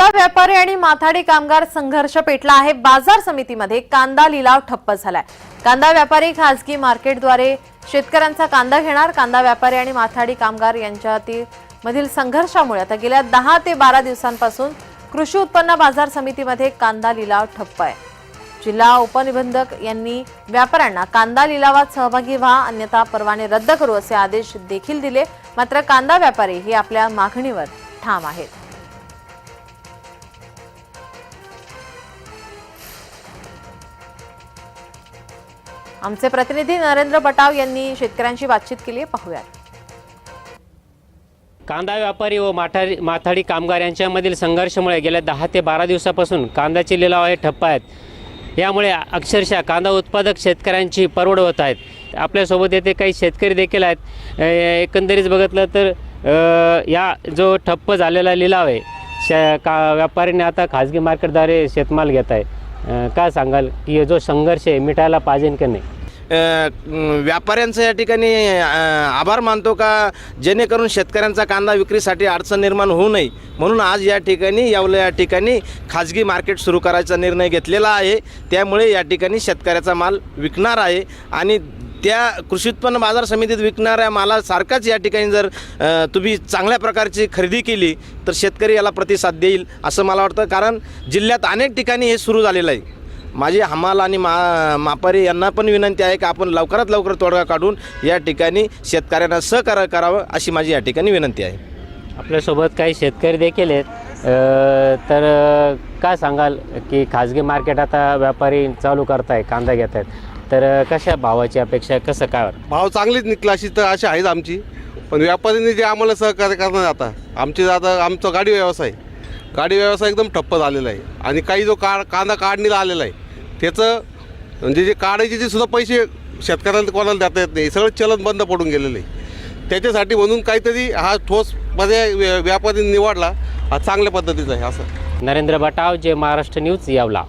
कांदा व्यापारी आणि माथाडी कामगार संघर्ष पेटला आहे. बाजार समितीमध्ये कांदा लिलाव ठप्प झालाय. कांदा व्यापारी खासगी मार्केटद्वारे शेतकऱ्यांचा कांदा घेणार कांदा व्यापारी आणि माथाडी कामगार यांच्यातील मधील संघर्षामुळे आता गेल्या दहा ते बारा दिवसांपासून कृषी उत्पन्न बाजार समितीमध्ये कांदा लिलाव ठप्प आहे. जिल्हा उपनिबंधक यांनी व्यापाऱ्यांना कांदा लिलावात सहभागी व्हा अन्यथा परवाने रद्द करू असे आदेश देखील दिले. मात्र कांदा व्यापारी हे आपल्या मागणीवर ठाम आहेत. आमचे प्रतिनिधी नरेंद्र बटाव यांनी शेतकऱ्यांशी बातचीत केली. आहे पाहूयात. कांदा व्यापारी व माठाडी माथाडी कामगार यांच्यामधील संघर्षामुळे गेल्या दहा ते बारा दिवसापासून कांद्याचे लिलाव हे ठप्प आहेत. यामुळे अक्षरशः कांदा उत्पादक शेतकऱ्यांची परवड होत आहेत आपल्यासोबत येथे काही शेतकरी देखील आहेत. एकंदरीत बघितलं तर या जो ठप्प झालेला लिलाव आहे श का व्यापाऱ्यांनी आता खाजगी मार्केटद्वारे शेतमाल घेत आहे. काय सांगाल की जो संघर्ष आहे मिटायला पाहिजे की नाही? व्यापाऱ्यांचं या ठिकाणी आभार मानतो का? जेणेकरून शेतकऱ्यांचा कांदा विक्रीसाठी अडचण निर्माण होऊ नये. म्हणून आज या ठिकाणी यावलं या ठिकाणी खाजगी मार्केट सुरू करायचा निर्णय घेतलेला आहे. त्यामुळे या ठिकाणी शेतकऱ्याचा माल विकणार आहे आणि त्या कृषी उत्पन्न बाजार समितीत विकणाऱ्या मालासारखाच या ठिकाणी जर तुम्ही चांगल्या प्रकारची खरेदी केली तर शेतकरी याला प्रतिसाद देईल असं मला वाटतं. कारण जिल्ह्यात अनेक ठिकाणी हे सुरू झालेलं आहे. माझी हमाल आणि मा मापारी यांना पण विनंती आहे की आपण लवकरात लवकर तोडगा काढून या ठिकाणी शेतकऱ्यांना सहकार्य करावं अशी माझी या ठिकाणी विनंती आहे. आपल्यासोबत काही शेतकरी देखील आहेत. अ, तर अ, काय सांगाल की खाजगी मार्केट आता व्यापारी चालू करताय कांदा घेत आहेत तर अ, कशा भावाची अपेक्षा आहे? कसं काय वाटतं? भाव चांगलीच निघला अशी तर अशी आहेच आमची. पण व्यापाऱ्यांनी जे आम्हाला सहकार्य करणार आता आमचे आता आमचा गाडी व्यवसाय. गाडी व्यवसाय एकदम ठप्प झालेला आहे. आणि काही जो का कांदा काढणीला आलेला आहे त्याचं म्हणजे जे काढायचे जे सुद्धा पैसे शेतकऱ्यांना कोणाला देता येत नाही. सगळं चलन बंद पडून गेलेलं आहे. त्याच्यासाठी म्हणून काहीतरी हा ठोस पर्याय व्यापारी निवडला हा चांगल्या पद्धतीचा आहे असं. नरेंद्र बटाव जे महाराष्ट्र न्यूज यावला.